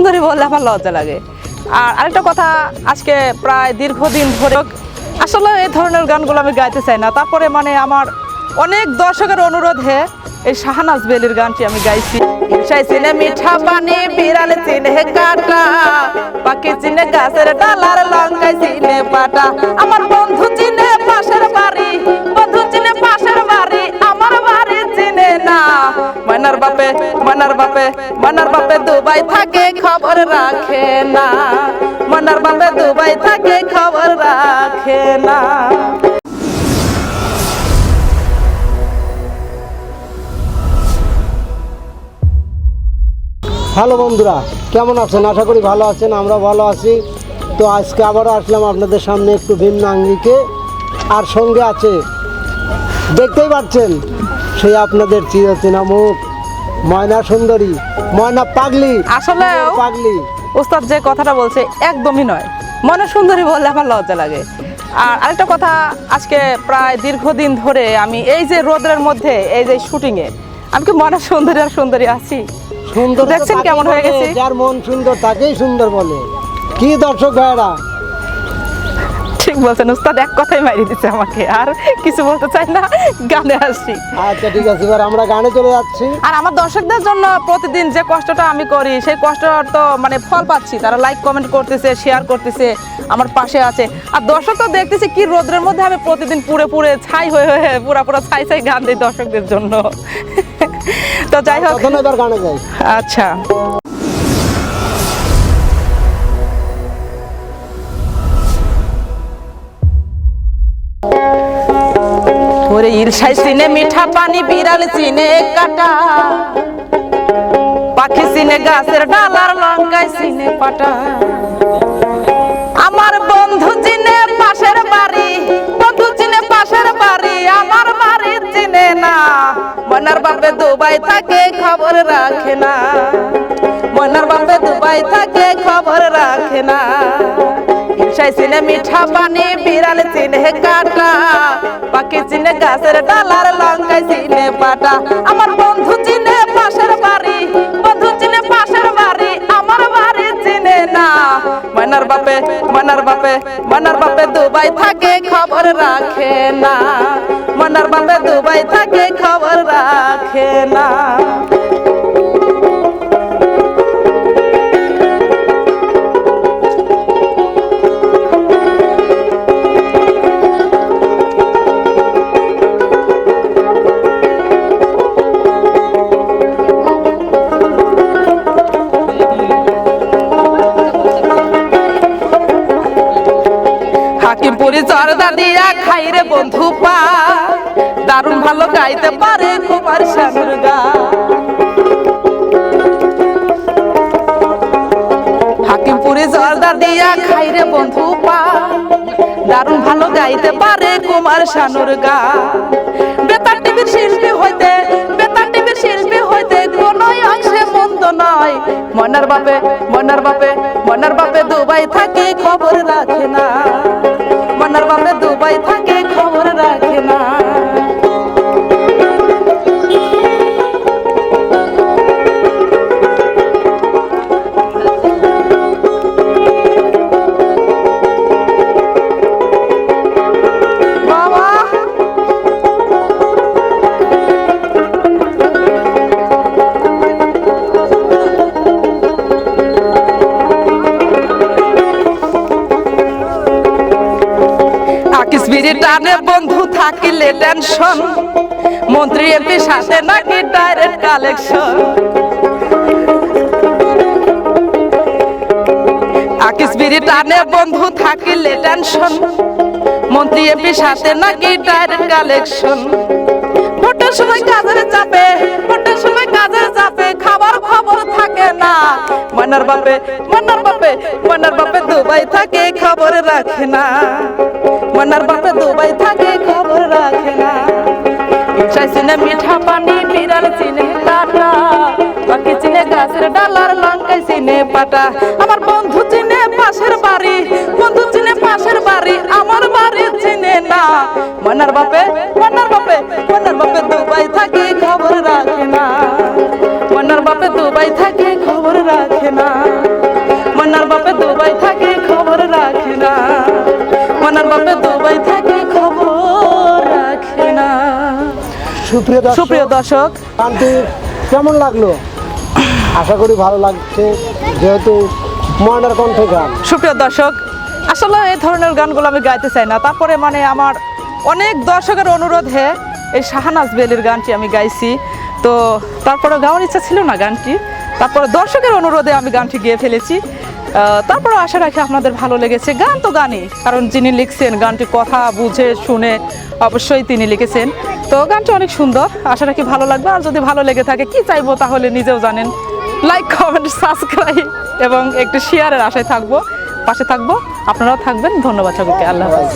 সুন্দরী বললে আমার লজ্জা লাগে। আর আরেকটা কথা, আজকে প্রায় দীর্ঘদিন ধরে আসলে এই ধরনের গানগুলো আমি গাইতে চাই না। তারপরে মানে আমার অনেক দর্শকের অনুরোধে এই শাহানাজ বেলির গানটি আমি গাইছি। সেই মিঠা পানি, বিড়াল চিনে কাটা, পাখি চিনে গাছের ডালার লঙ্কায় চিনে পাটা। আমার বন্ধু চিনে পাশের বাড়ি বাপে ময়নার বাপে দুবাই থাকে, খবর রাখে না। ময়নার বাপে দুবাই থাকে, খবর রাখে না। হ্যালো বন্ধুরা, কেমন আছেন? আশা করি ভালো আছেন, আমরা ভালো আছি। তো আজকে আবারও আসলাম আপনাদের সামনে একটু ভিন্ন আঙ্গিকে। আর সঙ্গে আছে, দেখতেই পাচ্ছেন, সেই আপনাদের চিরচেনা মুখ। ময়না সুন্দরী ময়না পাগলি আসলেও পাগলি। ওস্তাদ যে কথাটা বলছে একদমই নয়। মনে সুন্দরী বললে আমার লজ্জা লাগে। আর আরেকটা কথা আজকে প্রায় দীর্ঘদিন ধরে আমি এই যে রোদের মধ্যে এই যে শুটিংয়ে আমি কি মনে সুন্দরী আর সুন্দরী আছি? সুন্দর দেখছেন কেমন হয়ে গেছে? যার মন সুন্দর তাকেই সুন্দর বলে। কি দর্শক ভাইয়েরা ঠিক বলছেন উস্তাদ এক কথাই মারি দিচ্ছে আমাকে আর কিছু বলতে চাই না গানে আসছি আচ্ছা ঠিক আছে এবার আমরা গানে চলে যাচ্ছি। আর আমার দর্শকদের জন্য প্রতিদিন যে কষ্টটা আমি করি সেই কষ্টটার তো মানে ফল পাচ্ছি। তারা লাইক কমেন্ট করতেছে শেয়ার করতেছে আমার পাশে আছে। আর দর্শক তো দেখতেছি কি রোদ্রের মধ্যে আমি প্রতিদিন পুরে পুরে ছাই হয়ে হয়ে পুরা পুরা ছাই ছাই গান দিই দর্শকদের জন্য। তো যাই হোক। গানে যাই। আচ্ছা। ওরে ইলশাই সিনে মিঠা পানি, বিড়াল চিনে কাটা। পাখি সিনে গাছের ডালার লঙ্কায় সিনে পাটা। আমার বন্ধু চিনে পাশের বাড়ি, বন্ধু চিনে পাশের বাড়ি, আমার বাড়ি চিনে না। মনার বাপে দুবাই থাকে, খবর রাখে না। মনার বাপে দুবাই থাকে, খবর রাখে না। ইলশাই সিনে মিঠা পানি, বিড়াল চিনে কাটা। গাছের ডালার লঙ্কায় চিনে পাটা। আমার বন্ধু চিনে পাশের বাড়ি, বন্ধু চিনে পাশের বাড়ি, আমার বাড়ি চিনে না। মনার বাপে মনার বাপে মনার বাপে দুবাই থাকে, খবর রাখে না। মনার বাপে দুবাই থাকে, খবর রাখে না। চরদা দিয়া খাই বন্ধু পা। দারুণ ভালো গাইতে পারে কুমার শানুর গা। হাকিমপুরি জর্দা দিয়া খাই রে বন্ধু পা। দারুণ ভালো গাইতে পারে কুমার শানুর গা। বেতার টিভির শিল্পী হইতে, বেতার টিভির শিল্পী হইতে কোন অংশে মন্দ নয়। মনার বাপে মনার বাপে মনার বাপে দুবাই থাকে খবর রাখে না। টানে বন্ধু থাকিলে টেনশন মন্ত্রী এমপি সাথে নাকি ডাইরেক্ট কালেকশন আকিস টানে বন্ধু থাকিলে টেনশন মন্ত্রী এমপি সাথে নাকি ডাইরেক্ট কালেকশন ভোটের সময় কাজের চাপে, ভোটের সময় কাজের চাপে খাবার খবর থাকে না। মনার বাপে মনার বাপে মনার বাপে দুবাই থাকে, খবর রাখে না। মনার বাপে দুবাই থাকে, খবর রাখে না। চাই চিনে মিঠা পানি, বিড়াল চিনে কাটা। বাকি চিনে গাছের ডালার লঙ্কায় চিনে পাটা। আমার বন্ধু চিনে পাশের বাড়ি, বন্ধু চিনে পাশের বাড়ি, আমার বাড়ি চিনে না। মনার বাপে মনার বাপে মনার বাপে দুবাই থাকে সুপ্রিয় দর্শক সুপ্রিয় দর্শক। গানটি কেমন লাগল? আশা করি ভালো লাগছে যেহেতু ময়নার কণ্ঠে গান। সুপ্রিয় দর্শক আসলে এই ধরনের গানগুলো আমি গাইতে চাই না। তারপরে মানে আমার অনেক দর্শকের অনুরোধে এই শাহানাজ বেলির গানটি আমি গাইছি। তো তারপরে গাওয়ার ইচ্ছা ছিল না গানটি। তারপরে দর্শকের অনুরোধে আমি গানটি গেয়ে ফেলেছি। তারপরে আশা রাখি আপনাদের ভালো লেগেছে। গান তো গানই, কারণ যিনি লিখছেন গানটি কথা, বুঝে, শুনে অবশ্যই তিনি লিখেছেন। তো গানটি অনেক সুন্দর, আশা রাখি ভালো লাগবে। আর যদি ভালো লেগে থাকে, কি চাইব তাহলে নিজেও জানেন। লাইক কমেন্ট সাবস্ক্রাইব এবং একটু শেয়ারের আশায় থাকব, পাশে থাকব। আপনারাও থাকবেন। ধন্যবাদ সকলকে আল্লাহ হাফেজ।